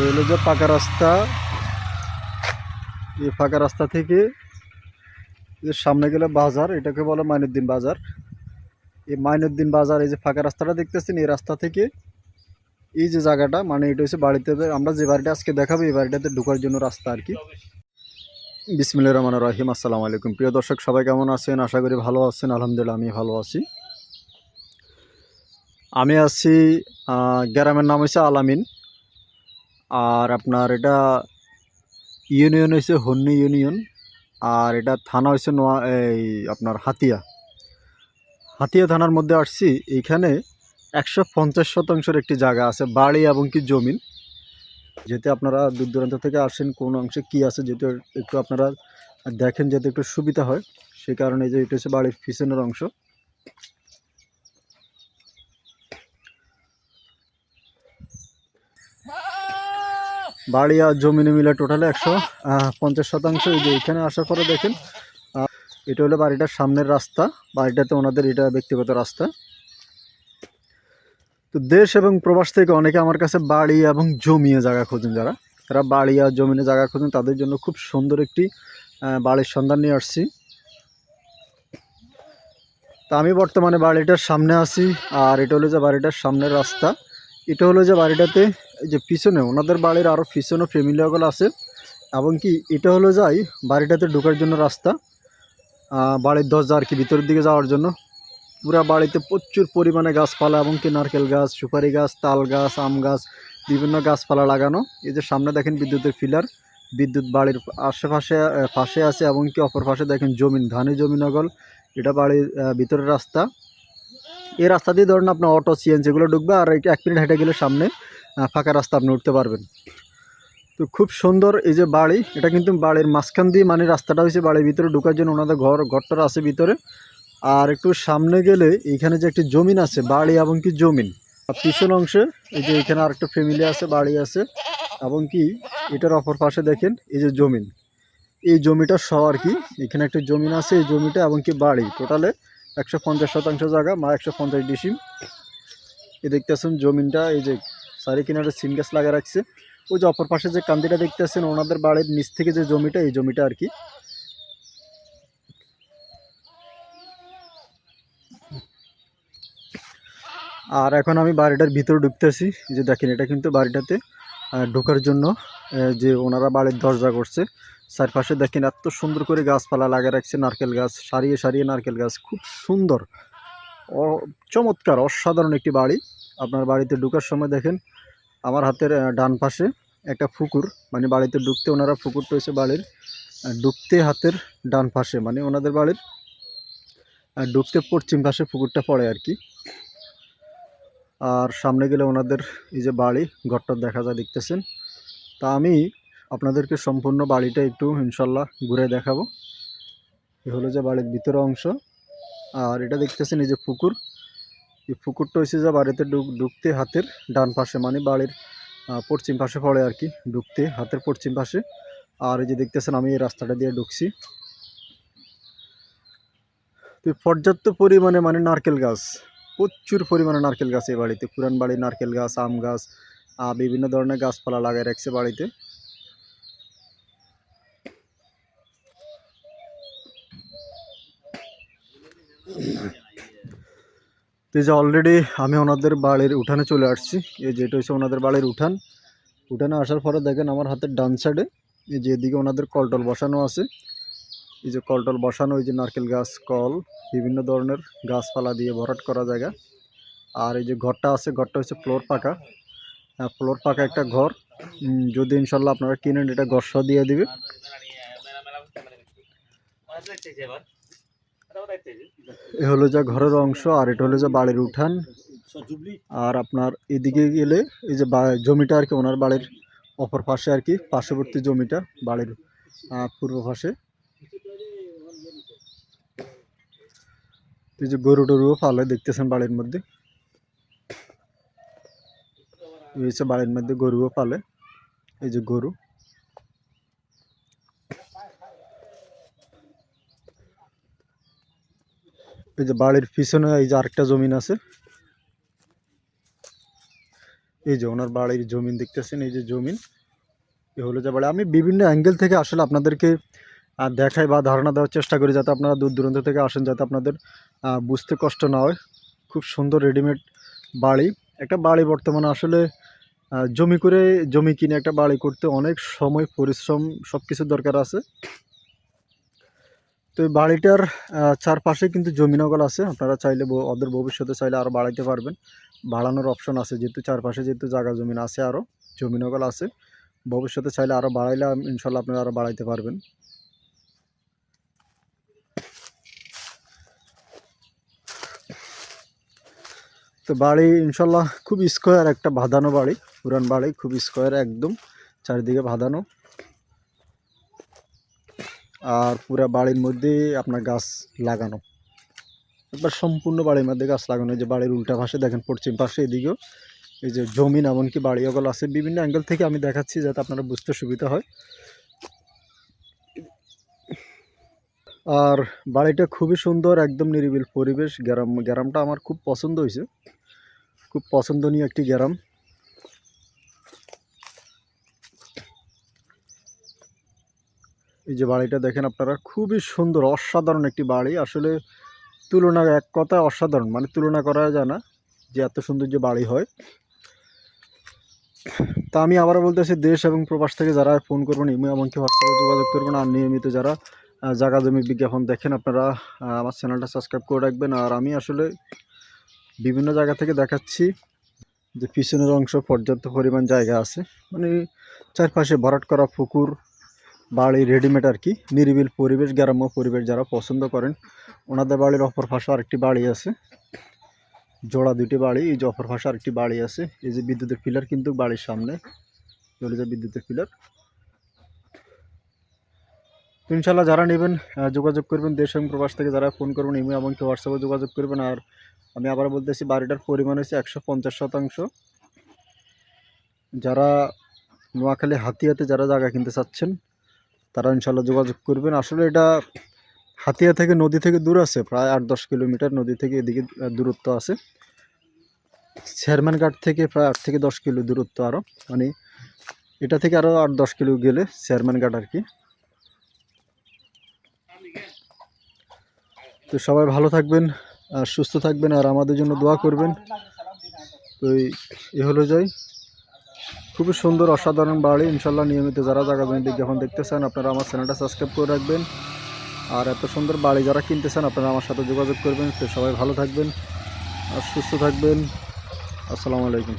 এই হলো যে পাকা রাস্তা। এই ফাঁকা রাস্তা থেকে যে সামনে গেলে বাজার, এটাকে বলে মাইনুদ্দিন বাজার। এই মাইনুদ্দিন বাজার, এই যে ফাঁকা রাস্তাটা দেখতেছেন, এই রাস্তা থেকে এই যে জায়গাটা মানে এটা হচ্ছে বাড়িতে, আমরা যে বাড়িটা আজকে দেখাবো, এই বাড়িটাতে ঢোকার জন্য রাস্তা আর কি। বিসমিল্লা রহমান রাহিম, আসসালামু আলাইকুম। প্রিয় দর্শক, সবাই কেমন আছেন? আশা করি ভালো আছেন, আলহামদুলিল্লাহ, আমি ভালো আছি। আমি আছি গ্রামের নাম হচ্ছে আলামিন। আর আপনার এটা ইউনিয়ন হয়েছে হন্নি ইউনিয়ন, আর এটা থানা হয়েছে নোয়া, এই আপনার হাতিয়া। হাতিয়া থানার মধ্যে আসছি, এইখানে একশো পঞ্চাশ শতাংশের একটি জায়গা আছে, বাড়ি এবং কি জমিন যেতে আপনারা দূর দূরান্ত থেকে আসেন, কোন অংশে কি আছে যেহেতু একটু আপনারা দেখেন, যাতে একটু সুবিধা হয়, সেই কারণে যে এটা হচ্ছে বাড়ির পিছনের অংশ। বাড়ি আর জমিনে মিলে টোটালে একশো পঞ্চাশ শতাংশ এই যে এখানে আসার পরে দেখেন এটা হলো বাড়িটার সামনের রাস্তা, বাড়িটাতে ওনাদের এটা ব্যক্তিগত রাস্তা। তো দেশ এবং প্রবাস থেকে অনেকে আমার কাছে বাড়ি এবং জমিয়ে জায়গা খোঁজেন যারা। তারা বাড়ি আর জমিনে জায়গা খোঁজেন, তাদের জন্য খুব সুন্দর একটি বাড়ির সন্ধান নিয়ে আসছি। তা আমি বর্তমানে বাড়িটার সামনে আছি, আর এটা হলো যে বাড়িটার সামনের রাস্তা। এটা হলো যে বাড়িটাতে যে পিছনে, ওনাদের বাড়ির আরও পিছনে ফ্যামিলিগুলো আছে। এবং কি, এটা হলো যাই বাড়িটাতে ঢোকার জন্য রাস্তা বাড়ির দরজা আর কি ভিতরের দিকে যাওয়ার জন্য। পুরা বাড়িতে প্রচুর পরিমাণে গাছপালা এবং কি নারকেল গাছ, সুপারি গাছ, তাল গাছ, আম গাছ, বিভিন্ন গাছপালা লাগানো। এই যে সামনে দেখেন বিদ্যুতের ফিলার, বিদ্যুৎ বাড়ির আশেপাশে পাশে আছে এবং কি অপর পাশে দেখেন জমিন ধানি জমি নগল এটা বাড়ির ভিতরের রাস্তা। এই রাস্তা দিয়ে ধরুন আপনার অটো সিএনজি এগুলো ঢুকবে আর এক মিনিট হেঁটে গেলে সামনে ফাঁকা রাস্তা আপনি উঠতে পারবেন। তো খুব সুন্দর এই যে বাড়ি, এটা কিন্তু বাড়ির মাঝখান দিয়ে মানে রাস্তাটা হয়েছে বাড়ির ভিতরে ঢোকার জন্য ওনাদের ঘর, ঘরটার আছে ভিতরে। আর একটু সামনে গেলে এইখানে যে একটি জমিন আছে, বাড়ি এবং কি জমিন পিছন অংশে এই যে এখানে আরেকটা ফ্যামিলি আছে, বাড়ি আছে এবং কি এটার অপর পাশে দেখেন এই যে জমিন। এই জমিটা সহ আর কি, এখানে একটা জমিন আছে, এই জমিটা এবং কি বাড়ি। টোটালে একশো পঞ্চাশ শতাংশ জায়গা, মা একশো পঞ্চাশ ডিসিম। এই দেখতেছেন জমিনটা, এই যে সারি কিনারে সিম গাছ লাগা রাখছে। ওই যে অপর পাশে যে কান্দিটা দেখতেছেন, ওনাদের বাড়ির নিচ থেকে যে জমিটা, এই জমিটা আর কি। আর এখন আমি বাড়িটার ভিতরে ঢুকতেছি। যে দেখেন, এটা কিন্তু বাড়িটাতে ঢোকার জন্য যে ওনারা বাড়ির দরজা করছে চারপাশে দেখেন এত সুন্দর করে গাছপালা লাগা রাখছে নারকেল গাছ, সারিয়ে সারিয়ে নারকেল গাছ। খুব সুন্দর চমৎকার, অসাধারণ একটি বাড়ি। আপনার বাড়িতে ঢোকার সময় দেখেন আমার হাতের ডান পাশে একটা পুকুর মানে বাড়িতে ঢুকতে ওনারা পুকুরটা হয়েছে বাড়ির ঢুকতে হাতের ডান পাশে মানে ওনাদের বাড়ির ঢুকতে পশ্চিম পাশে পুকুরটা পড়ে আর কি। আর সামনে গেলে ওনাদের এই যে বাড়ি, ঘরটা দেখা যায়, দেখতেছেন। তা আমি আপনাদেরকে সম্পূর্ণ বাড়িটা একটু ইনশাল্লাহ ঘুরে দেখাবো। এ হলো যে বাড়ির ভিতরে অংশ। আর এটা দেখতেছেন এই যে পুকুর। এই পুকুরটা হয়েছে যে বাড়িতে ঢুক- ঢুকতে হাতের ডান পাশে মানে বাড়ির পশ্চিম পাশে পড়ে আর কি ঢুকতে হাতের পশ্চিম পাশে। আর এই যে দেখতেছেন আমি এই রাস্তাটা দিয়ে ঢুকছি। তো পর্যাপ্ত পরিমাণে মানে নারকেল গাছ, প্রচুর পরিমাণে নারকেল গাছ এই বাড়িতে। পুরান বাড়ি নারকেল গাছ, আম গাছ বিভিন্ন ধরনের গাছপালা লাগাই রাখছে বাড়িতে। তো যে অলরেডি আমি ওনাদের বাড়ির উঠানে চলে আসছি এই যে এটা হচ্ছে ওনাদের বাড়ির উঠান উঠানে আসার পরে দেখেন আমার হাতের ডান সাইডে এই যে এদিকে ওনাদের কলটল বসানো আছে এই যে কলটল বসানো এই যে নারকেল গাছ কল বিভিন্ন ধরনের গাছপালা দিয়ে ভরাট করা জায়গা আর এই যে ঘরটা আছে ঘরটা হচ্ছে ফ্লোর পাকা ফ্লোর পাকা একটা ঘর যদি ইনশাল্লাহ আপনারা কিনেন এটা ঘর দিয়ে দিবে এ হলো যা ঘরের অংশ, আর এটা হলো যে বাড়ির উঠান। আর আপনার এদিকে গেলে এই যে জমিটা আর কি, ওনার বাড়ির অপর পাশে আর কি, পার্শ্ববর্তী জমিটা, বাড়ির পূর্ব পাশে। এই যে গরু টরুও পালে দেখতেছেন বাড়ির মধ্যে। বাড়ির মধ্যে গরুও পালে। এই যে গরু। এই যে বাড়ির পিছনে এই যে আরেকটা জমিন আছে। এই যে ওনার বাড়ির জমিন দেখতেছেন, এই যে জমিন। এ হলো যে বাড়ি। আমি বিভিন্ন অ্যাঙ্গেল থেকে আসলে আপনাদেরকে দেখাই বা ধারণা দেওয়ার চেষ্টা করি যাতে আপনারা দূর দূরান্ত থেকে আসেন, যাতে আপনাদের বুঝতে কষ্ট না হয়। খুব সুন্দর রেডিমেড বাড়ি। একটা বাড়ি বর্তমানে আসলে জমি করে জমি কিনে একটা বাড়ি করতে অনেক সময়, পরিশ্রম সব কিছু দরকার আছে। তো এই বাড়িটার চারপাশে কিন্তু জমিনগল আছে। আপনারা চাইলে ওদের ভবিষ্যতে চাইলে আরও বাড়াইতে পারবেন। বাড়ানোর অপশন আছে, যেহেতু চারপাশে যেহেতু জায়গা, জমিন আছে আরও জমিনগল আছে। ভবিষ্যতে চাইলে আরও বাড়াইলে ইনশাল্লাহ আপনারা আরও বাড়াইতে পারবেন। তো বাড়ি ইনশাল্লাহ খুব স্কোয়ার একটা বাঁধানো বাড়ি, পুরান বাড়ি, খুব স্কোয়ার একদম, চারিদিকে বাঁধানো। আর পুরা বাড়ির মধ্যে আপনার গাছ লাগানো। একবার সম্পূর্ণ বাড়ির মধ্যে গাছ লাগানো। যে বাড়ির উল্টা পাশে দেখেন, পশ্চিম পাশে এদিকেও। এই যে জমিন এমনকি বাড়ি ওগুলো আছে। বিভিন্ন অ্যাঙ্গেল থেকে আমি দেখাচ্ছি যাতে আপনারা বুঝতে সুবিধা হয়। আর বাড়িটা খুবই সুন্দর, একদম নিরিবিল পরিবেশ। গ্রাম, গ্রামটা আমার খুব পছন্দ হয়েছে। খুব পছন্দনীয় একটি গ্রাম। এই যে বাড়িটা দেখেন আপনারা, খুবই সুন্দর, অসাধারণ একটি বাড়ি। আসলে তুলনা এক কথা অসাধারণ মানে তুলনা করা যায় না যে এত সুন্দর যে বাড়ি হয়। তা আমি আবারও বলতেছি, দেশ এবং প্রবাস থেকে যারা ফোন করবেন ইমেল এমনকি হোয়াটসঅ্যাপে যোগাযোগ করবেন, আর নিয়মিত যারা জায়গা জমি বিজ্ঞাপন দেখেন, আপনারা আমার চ্যানেলটা সাবস্ক্রাইব করে রাখবেন। আর আমি আসলে বিভিন্ন জায়গা থেকে দেখাচ্ছি যে পিছনের অংশ পর্যাপ্ত পরিমাণ জায়গা আছে। মানে চারপাশে ভরাট করা পুকুর বাড়ি রেডিমেড আর কি, নিরিবিল পরিবেশ, গ্রাম্য পরিবেশ যারা পছন্দ করেন, ওনাদের বাড়ির অপর পাশে আরেকটি বাড়ি আছে। জোড়া দুটি বাড়ি, এই যে অপর পাশে আরেকটি বাড়ি আছে। এই যে বিদ্যুতের পিলার কিন্তু বাড়ির সামনে চলে যায় বিদ্যুতের পিলার ইনশাল্লাহ যারা নেবেন যোগাযোগ করবেন দেশ এবং প্রবাস থেকে, যারা ফোন করবেন ইমেল এমনকি হোয়াটসঅ্যাপে যোগাযোগ করবেন। আর আমি আবার বলতেছি, বাড়িটার পরিমাণ হচ্ছে একশো পঞ্চাশ শতাংশ। যারা নোয়াখালী হাতিয়াতে যারা জায়গা কিনতে চাচ্ছেন তারা ইনশাল্লাহ যোগাযোগ করবেন। আসলে এটা হাতিয়া থেকে নদী থেকে দূর আছে, প্রায় আট দশ কিলোমিটার নদী থেকে এদিকে দূরত্ব আছে। চেয়ারম্যান ঘাট থেকে প্রায় আট থেকে দশ কিলো দূরত্ব আরও মানে এটা থেকে আরও আট দশ কিলো গেলে চেয়ারম্যান ঘাট আর কি। তো সবাই ভালো থাকবেন, আর সুস্থ থাকবেন, আর আমাদের জন্য দোয়া করবেন। তো এ হলো যাই খুবই সুন্দর, অসাধারণ বাড়ি। ইনশাল্লাহ নিয়মিত যারা জায়গা জমি বিজ্ঞাপন দেখতে চান আপনারা আমার চ্যানেলটা সাবস্ক্রাইব করে রাখবেন। আর এত সুন্দর বাড়ি যারা কিনতে চান আপনারা আমার সাথে যোগাযোগ করবেন। সবাই ভালো থাকবেন আর সুস্থ থাকবেন। আসসালামু আলাইকুম।